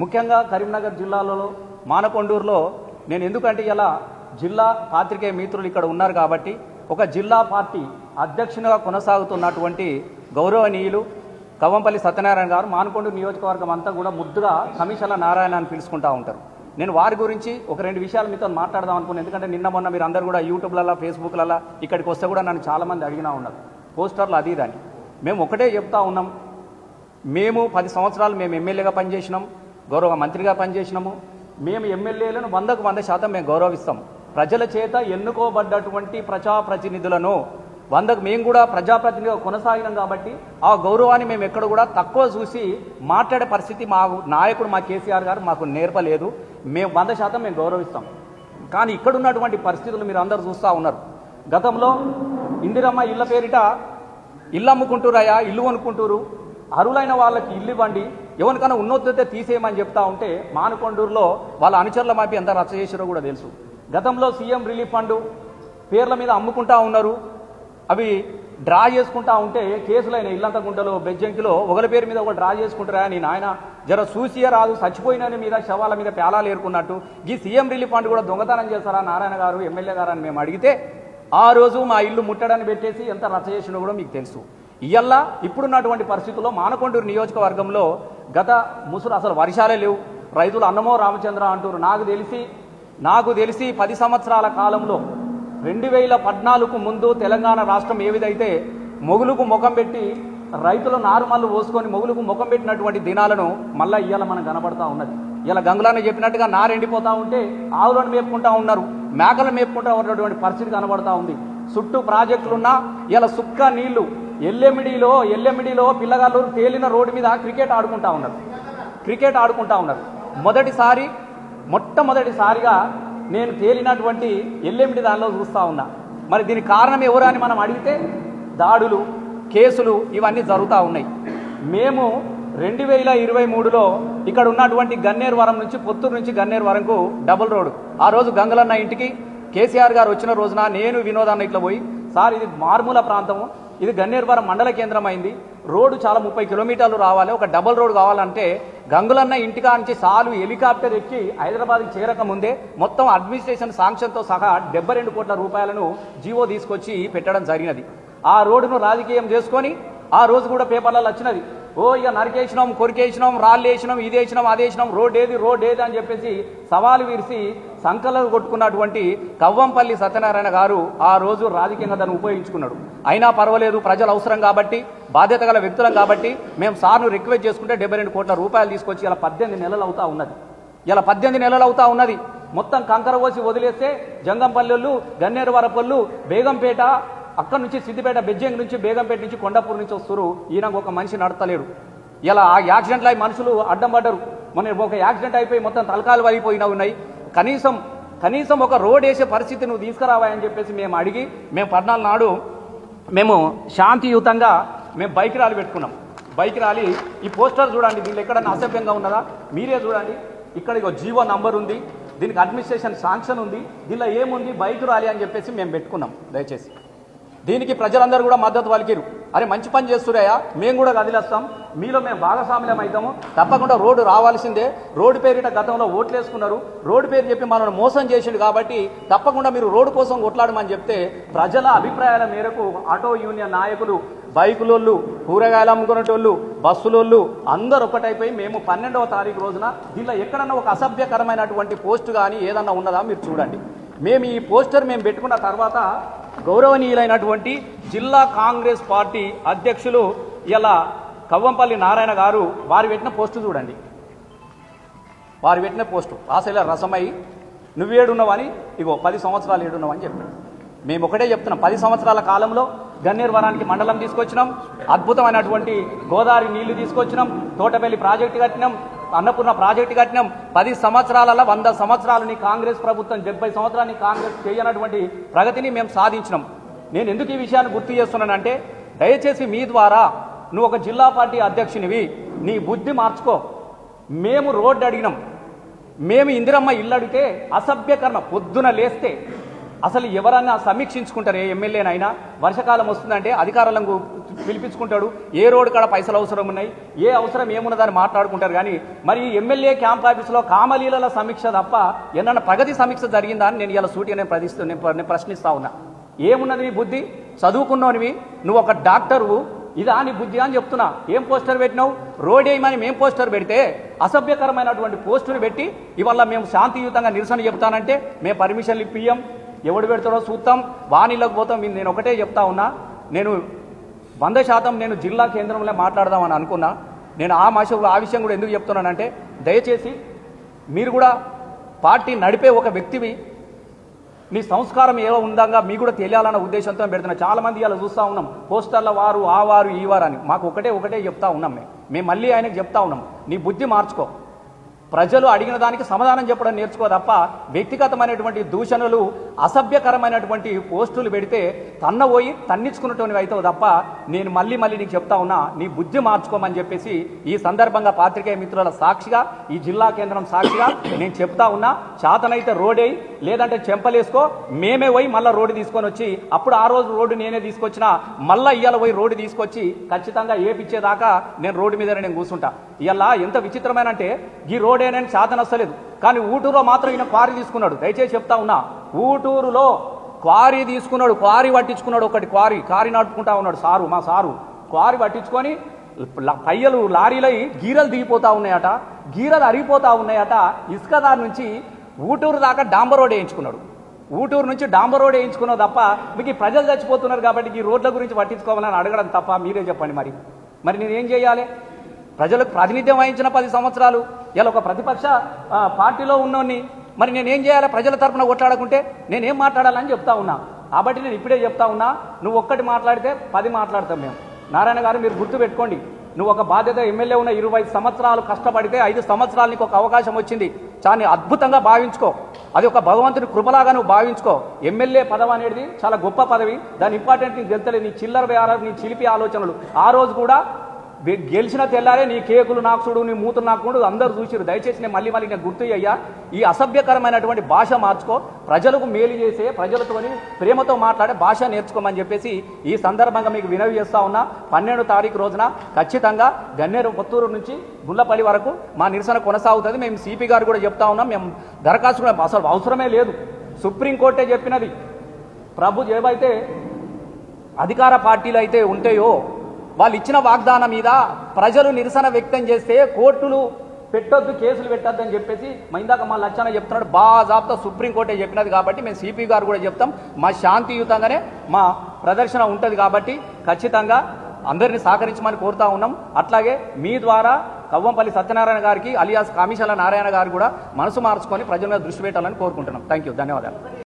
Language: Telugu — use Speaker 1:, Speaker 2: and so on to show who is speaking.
Speaker 1: ముఖ్యంగా కరీంనగర్ జిల్లాలో మానకొండూరులో నేను ఎందుకంటే ఇలా జిల్లా పాత్రికేయ మిత్రులు ఇక్కడ ఉన్నారు కాబట్టి ఒక జిల్లా పార్టీ అధ్యక్షునిగా కొనసాగుతున్నటువంటి గౌరవనీయులు కవ్వంపల్లి సత్యనారాయణ గారు మానకొండూరు నియోజకవర్గం అంతా కూడా ముద్దుగా కమిషన్ల నారాయణ అని పిలుచుకుంటా ఉంటారు. నేను వారి గురించి ఒక రెండు విషయాలు మీతో మాట్లాడదాం అనుకున్నాను ఎందుకంటే నిన్న మొన్న మీరు అందరు కూడా యూట్యూబ్లలో ఫేస్బుక్లలో ఇక్కడికి వస్తే కూడా నన్ను చాలామంది అడిగినా ఉన్నారు. పోస్టర్లు అది దాన్ని మేము ఒకటే చెప్తా ఉన్నాం. మేము పది సంవత్సరాలు మేము ఎమ్మెల్యేగా పనిచేసినాం. గౌరవ మంత్రిగా పనిచేసినాము. మేము ఎమ్మెల్యేలను వందకు వంద శాతం మేము గౌరవిస్తాం. ప్రజల చేత ఎన్నుకోబడ్డటువంటి ప్రజాప్రతినిధులను వందకు మేము కూడా ప్రజాప్రతినిధిగా కొనసాగినాం కాబట్టి ఆ గౌరవాన్ని మేము ఎక్కడ కూడా తక్కువ చూసి మాట్లాడే పరిస్థితి మా నాయకుడు మా కేసీఆర్ గారు మాకు నేర్పలేదు. మేము వంద శాతం మేము గౌరవిస్తాం. కానీ ఇక్కడ ఉన్నటువంటి పరిస్థితులు మీరు అందరూ చూస్తూ ఉన్నారు. గతంలో ఇందిరమ్మ ఇళ్ళ పేరిట ఇల్లు అమ్ముకుంటురాయా ఇల్లు కొనుక్కుంటూరు అరులైన వాళ్ళకి ఇల్లు ఇవ్వండి. ఎవరికైనా ఉన్నొద్దే తీసేయమని చెప్తా ఉంటే మానకొండూరులో వాళ్ళ అనుచరుల మాపి ఎంత రచ్చ చేసారో కూడా తెలుసు. గతంలో సీఎం రిలీఫ్ ఫండ్ పేర్ల మీద అమ్ముకుంటా ఉన్నారు. అవి డ్రా చేసుకుంటా ఉంటే కేసులైన ఇల్లంత గుంటలో బెజ్జంకిలో ఒకరి పేరు మీద ఒక డ్రా చేసుకుంటారా? నీ నాయన జర చూసియే రాదు చచ్చిపోయిన మీద శవాల మీద పేలాలు ఏరుకున్నట్టు. ఈ సీఎం రిలీఫ్ ఫండ్ కూడా దొంగతనం చేస్తారా నారాయణ గారు ఎమ్మెల్యే గారు అని మేము అడిగితే ఆ రోజు మా ఇల్లు ముట్టడాన్ని పెట్టేసి ఎంత రచ్చ చేసినో కూడా మీకు తెలుసు. ఇయల్లా ఇప్పుడున్నటువంటి పరిస్థితుల్లో మానకొండూరు నియోజకవర్గంలో గత ముసురు అసలు వర్షాలే లేవు. రైతులు అన్నమో రామచంద్ర అంటారు. నాకు తెలిసి నాకు తెలిసి పది సంవత్సరాల కాలంలో రెండు వేల పద్నాలుగు ముందు తెలంగాణ రాష్ట్రం ఏ విధైతే మొగులుకు ముఖం పెట్టి రైతుల నారుమల్లు పోసుకొని మొగులుకు ముఖం పెట్టినటువంటి దినాలను మళ్ళా ఇవాళ మనం కనబడతా ఉన్నది. ఇలా గంగులానే చెప్పినట్టుగా నారు ఎండిపోతూ ఉంటే ఆవులను మేపుకుంటా ఉన్నారు. మేకలు మేపుకుంటా ఉన్నటువంటి పరిస్థితి కనబడతా ఉంది. చుట్టూ ప్రాజెక్టులున్నా ఇలా సుక్క నీళ్ళు ఎల్లెమిడిలో ఎల్లెమిడిలో పిల్లగాళ్ళు తేలిన రోడ్డు మీద క్రికెట్ ఆడుకుంటా ఉన్నారు. క్రికెట్ ఆడుకుంటా ఉన్నారు. మొదటిసారి మొట్టమొదటిసారిగా నేను తేలినటువంటి ఎల్లెమిడి దానిలో చూస్తూ ఉన్నా. మరి దీనికి కారణం ఎవరు అని మనం అడిగితే దాడులు కేసులు ఇవన్నీ జరుగుతూ ఉన్నాయి. మేము రెండు వేల ఇరవై మూడులో ఇక్కడ ఉన్నటువంటి గన్నేరు వరం నుంచి పొత్తూరు నుంచి గన్నేరు వరకు డబుల్ రోడ్ ఆ రోజు గంగలన్న ఇంటికి కేసీఆర్ గారు వచ్చిన రోజున నేను వినోదాన్ని ఇట్లా పోయి సార్ ఇది మారుమూల ప్రాంతము. ఇది గన్నేరువరం మండల కేంద్రం అయింది రోడ్డు చాలా ముప్పై కిలోమీటర్లు రావాలి. ఒక డబుల్ రోడ్ కావాలంటే గంగులన్న ఇంటికా నుంచి సాలు హెలికాప్టర్ ఎక్కి హైదరాబాద్కి చేరక ముందే మొత్తం అడ్మినిస్ట్రేషన్ శాంక్షన్తో సహా డెబ్బై రెండు కోట్ల రూపాయలను జీవో తీసుకొచ్చి పెట్టడం జరిగినది. ఆ రోడ్డును రాజకీయం చేసుకొని ఆ రోజు కూడా పేపర్లలో వచ్చినది. ఓ ఇక నరికేసినాం కొరికేసినాం రాళ్ళు వేసినాం ఇది వేసినాం అది వేసినాం రోడ్ ఏది రోడ్ ఏది అని చెప్పేసి సవాలు విరిసి సంకలను కొట్టుకున్నటువంటి కవ్వంపల్లి సత్యనారాయణ గారు ఆ రోజు రాజకీయంగా దాన్ని ఉపయోగించుకున్నాడు. అయినా పర్వాలేదు ప్రజలు అవసరం కాబట్టి బాధ్యత గల వ్యక్తులం కాబట్టి మేము సార్ను రిక్వెస్ట్ చేసుకుంటే డెబ్బై రెండు కోట్ల రూపాయలు తీసుకొచ్చి ఇలా పద్దెనిమిది నెలలు అవుతా ఉన్నది. ఇలా పద్దెనిమిది నెలలు అవుతా ఉన్నది. మొత్తం కంకర పోసి వదిలేస్తే జంగంపల్లెళ్ళు గన్నేరు వరపల్లు బేగంపేట అక్కడ నుంచి సిద్దిపేట బెజ్జంగ్ నుంచి బేగంపేట నుంచి కొండాపూర్ నుంచి వస్తారు ఈయన ఒక మనిషి నడతలేడు. ఇలా ఆ యాక్సిడెంట్లు అయి మనుషులు అడ్డం పడ్డారు. మన ఒక యాక్సిడెంట్ అయిపోయి మొత్తం తలకాలు వరిపోయినా ఉన్నాయి. కనీసం కనీసం ఒక రోడ్ వేసే పరిస్థితి నువ్వు తీసుకురావా అని చెప్పేసి మేము అడిగి మేము పద్నాలుగు నాడు మేము శాంతియుతంగా మేము బైక్ ర్యాలీ పెట్టుకున్నాం. బైక్ ర్యాలీ ఈ పోస్టర్ చూడండి దీనిలో ఎక్కడన్నా అసభ్యంగా ఉన్నదా? మీరే చూడండి. ఇక్కడ ఇగో జీవో నంబర్ ఉంది. దీనికి అడ్మినిస్ట్రేషన్ శాంక్షన్ ఉంది. దీనిలో ఏముంది? బైక్ ర్యాలీ అని చెప్పేసి మేము పెట్టుకున్నాం. దయచేసి. దీనికి ప్రజలందరూ కూడా మద్దతు పలికిరు అరే మంచి పని చేస్తురాయా మేము కూడా కదిలేస్తాం. మీలో మేము భాగస్వామ్యం అవుతాము తప్పకుండా రోడ్డు రావాల్సిందే. రోడ్డు పేరిట గతంలో ఓట్లేసుకున్నారు. రోడ్డు పేరు చెప్పి మనల్ని మోసం చేసిండు కాబట్టి తప్పకుండా మీరు రోడ్డు కోసం కొట్లాడమని చెప్తే ప్రజల అభిప్రాయాల మేరకు ఆటో యూనియన్ నాయకులు బైకులోళ్ళు కూరగాయలు అమ్ముకునేటోళ్ళు బస్సులోళ్ళు అందరు ఒకటైపోయి మేము పన్నెండవ తారీఖు రోజున దీనిలో ఎక్కడన్నా ఒక అసభ్యకరమైనటువంటి పోస్ట్ కానీ ఏదన్నా ఉన్నదా మీరు చూడండి. మేము ఈ పోస్టర్ మేము పెట్టుకున్న తర్వాత గౌరవనీయులైనటువంటి జిల్లా కాంగ్రెస్ పార్టీ అధ్యక్షులు ఇలా కవ్వంపల్లి నారాయణ గారు వారు పెట్టిన పోస్టు చూడండి. వారు పెట్టిన పోస్టు. ఆశల రసమై నువ్వేడున్నావని ఇగో పది సంవత్సరాలు ఏడున్నావని చెప్పాడు. మేము ఒకటే చెప్తున్నాం పది సంవత్సరాల కాలంలో గన్నేరు వనానికి మండలం తీసుకొచ్చినాం అద్భుతమైనటువంటి గోదావరి నీళ్ళు తీసుకొచ్చినాం తోటపల్లి ప్రాజెక్టు కట్టినాం అన్నపూర్ణ ప్రాజెక్టు కట్టినాం. పది సంవత్సరాలలో వంద సంవత్సరాలని కాంగ్రెస్ ప్రభుత్వం డెబ్బై సంవత్సరాన్ని కాంగ్రెస్ చేయనటువంటి ప్రగతిని మేము సాధించినాం. నేను ఎందుకు ఈ విషయాన్ని గుర్తు చేస్తున్నానంటే దయచేసి మీ ద్వారా నువ్వు ఒక జిల్లా పార్టీ అధ్యక్షునివి నీ బుద్ధి మార్చుకో. మేము రోడ్డు అడిగినాం. మేము ఇందిరమ్మ ఇల్లు అడిగితే అసభ్యకరణ పొద్దున లేస్తే అసలు ఎవరన్నా సమీక్షించుకుంటారు ఏ ఎమ్మెల్యేనైనా? వర్షాకాలం వస్తుందంటే అధికారులను పిలిపించుకుంటాడు. ఏ రోడ్డు కాడ పైసలు అవసరం ఉన్నాయి? ఏ అవసరం ఏమున్నదని మాట్లాడుకుంటారు. కానీ మరి ఎమ్మెల్యే క్యాంప్ ఆఫీసులో కామలీలల సమీక్ష తప్ప ఏమన్నా ప్రగతి సమీక్ష జరిగిందా అని నేను ఇలా సూటిగా నేను ప్రదిస్తూ నేను ప్రశ్నిస్తా ఉన్నా. ఏమున్నది నీ బుద్ధి? చదువుకున్నోనివి? నువ్వు ఒక డాక్టరు? ఇదా నీ బుద్ధి అని చెప్తున్నా. ఏం పోస్టర్ పెట్టినావు? రోడ్ వేయమని మేము పోస్టర్ పెడితే అసభ్యకరమైనటువంటి పోస్టులు పెట్టి ఇవాళ మేము శాంతియుతంగా నిరసన చెప్తానంటే మేము పర్మిషన్లు ఇప్పియం ఎవడు పెడతాడో చూస్తాం వాణిలోకి పోతాం. నేను ఒకటే చెప్తా ఉన్నా. నేను వంద శాతం నేను జిల్లా కేంద్రంలో మాట్లాడదామని అనుకున్నా. నేను ఆ మాష ఆ విషయం కూడా ఎందుకు చెప్తున్నానంటే దయచేసి మీరు కూడా పార్టీ నడిపే ఒక వ్యక్తివి. నీ సంస్కారం ఏదో ఉందంగా మీకు కూడా తెలియాలన్న ఉద్దేశంతో పెడుతున్నా. చాలామంది ఇలా చూస్తా ఉన్నాం. పోస్టర్ల వారు ఆ వారు ఈ వారు అని. మాకు ఒకటే ఒకటే చెప్తా ఉన్నాం మేము. మేము మళ్ళీ ఆయనకు చెప్తా ఉన్నాం. నీ బుద్ధి మార్చుకో. ప్రజలు అడిగిన దానికి సమాధానం చెప్పడం నేర్చుకో తప్ప వ్యక్తిగతమైనటువంటి దూషణలు అసభ్యకరమైనటువంటి పోస్టులు పెడితే తన్నపోయి తన్నించుకున్నటువంటి అవుతావు తప్ప నేను మళ్ళీ మళ్ళీ నీకు చెప్తా ఉన్నా నీ బుద్ధి మార్చుకోమని చెప్పేసి ఈ సందర్భంగా పాత్రికేయ మిత్రుల సాక్షిగా ఈ జిల్లా కేంద్రం సాక్షిగా నేను చెప్తా ఉన్నా చేతనైతే రోడ్ లేదంటే చెంపలేసుకో మేమే పోయి మళ్ళీ రోడ్డు తీసుకొని వచ్చి అప్పుడు ఆ రోజు రోడ్డు నేనే తీసుకొచ్చినా మళ్ళీ ఇవాళ పోయి రోడ్డు తీసుకొచ్చి ఖచ్చితంగా ఏపిచ్చేదాకా నేను రోడ్డు మీద నేను కూర్చుంటా. ఇలా ఎంత విచిత్రమైన అంటే ఈ రోడ్ ఏనని శాతం వస్తలేదు కానీ ఊటూరులో మాత్రం ఈయన క్వారీ తీసుకున్నాడు. దయచేసి చెప్తా ఉన్నా ఊటూరులో క్వారీ తీసుకున్నాడు క్వారీ పట్టించుకున్నాడు ఒకటి క్వారీ. క్వారీ నడుపుకుంటా ఉన్నాడు సారు మా సారు. క్వారీ పట్టించుకొని పయ్యలు లారీలై గీరలు దిగిపోతా ఉన్నాయట. గీరలు అరిగిపోతా ఉన్నాయట. ఇసుక దారి నుంచి ఊటూరు దాకా డాంబర్ రోడ్ వేయించుకున్నాడు. ఊటూరు నుంచి డాంబర్ రోడ్ వేయించుకున్నావు తప్ప మీకు ఈ ప్రజలు చచ్చిపోతున్నారు కాబట్టి ఈ రోడ్ల గురించి పట్టించుకోవాలని అడగడం తప్ప మీరే చెప్పండి మరి. మరి నేనేం చేయాలి? ప్రజలకు ప్రాతినిధ్యం వహించిన పది సంవత్సరాలు. ఇలా ఒక ప్రతిపక్ష పార్టీలో ఉన్నోన్ని మరి నేనేం చేయాలి? ప్రజల తరఫున కొట్లాడకుంటే నేనేం మాట్లాడాలని చెప్తా ఉన్నా. కాబట్టి నేను ఇప్పుడే చెప్తా ఉన్నా నువ్వు ఒక్కటి మాట్లాడితే పది మాట్లాడతాం మేము. నారాయణ గారు మీరు గుర్తు పెట్టుకోండి. నువ్వు ఒక బాధ్యత ఎమ్మెల్యే ఉన్న ఇరవై సంవత్సరాలు కష్టపడితే ఐదు సంవత్సరాలు నీకు ఒక అవకాశం వచ్చింది. చాలా అద్భుతంగా భావించుకో. అది ఒక భగవంతుని కృపలాగా నువ్వు భావించుకో. ఎమ్మెల్యే పదవి అనేది చాలా గొప్ప పదవి. దాని ఇంపార్టెంట్ నీకు తెలుతలేదు నీ చిల్లర నీ చిలిపి ఆలోచనలు. ఆ రోజు కూడా గెలిచిన తెల్లారే నీ కేకులు నాకుడు నీ మూతులు నాకుడు అందరూ చూసిరు దయచేసి నేను మళ్ళీ మళ్ళీ నేను గుర్తు అయ్యా ఈ అసభ్యకరమైనటువంటి భాష మార్చుకో. ప్రజలకు మేలు చేసే ప్రజలతోని ప్రేమతో మాట్లాడే భాష నేర్చుకోమని చెప్పేసి ఈ సందర్భంగా మీకు వినవి చేస్తా ఉన్నా. పన్నెండు తారీఖు రోజున ఖచ్చితంగా గన్నేరు కొత్తూరు నుంచి గుళ్ళపల్లి వరకు మా నిరసన కొనసాగుతుంది. మేము సిపి గారు కూడా చెప్తా ఉన్నాం. మేము దరఖాస్తు కూడా అసలు అవసరమే లేదు. సుప్రీంకోర్టే చెప్పినది ప్రభు ఏవైతే అధికార పార్టీలు అయితే ఉంటాయో వాళ్ళు ఇచ్చిన వాగ్దానం మీద ప్రజలు నిరసన వ్యక్తం చేస్తే కోర్టులు పెట్టొద్దు కేసులు పెట్టొద్దు అని చెప్పేసి మా ఇందాక మా లక్షణ చెప్తున్నాడు. బాజాబ్తా సుప్రీంకోర్టే చెప్పినది కాబట్టి మేము సిపి గారు కూడా చెప్తాం. మా శాంతియుతంగానే మా ప్రదర్శన ఉంటుంది కాబట్టి ఖచ్చితంగా అందరినీ సహకరించమని కోరుతా ఉన్నాం. అట్లాగే మీ ద్వారా కవ్వంపల్లి సత్యనారాయణ గారికి అలియాస్ కామిషాల నారాయణ గారు కూడా మనసు మార్చుకొని ప్రజల మీద దృష్టి పెట్టాలని కోరుకుంటున్నాం. థ్యాంక్ యూ ధన్యవాదాలు.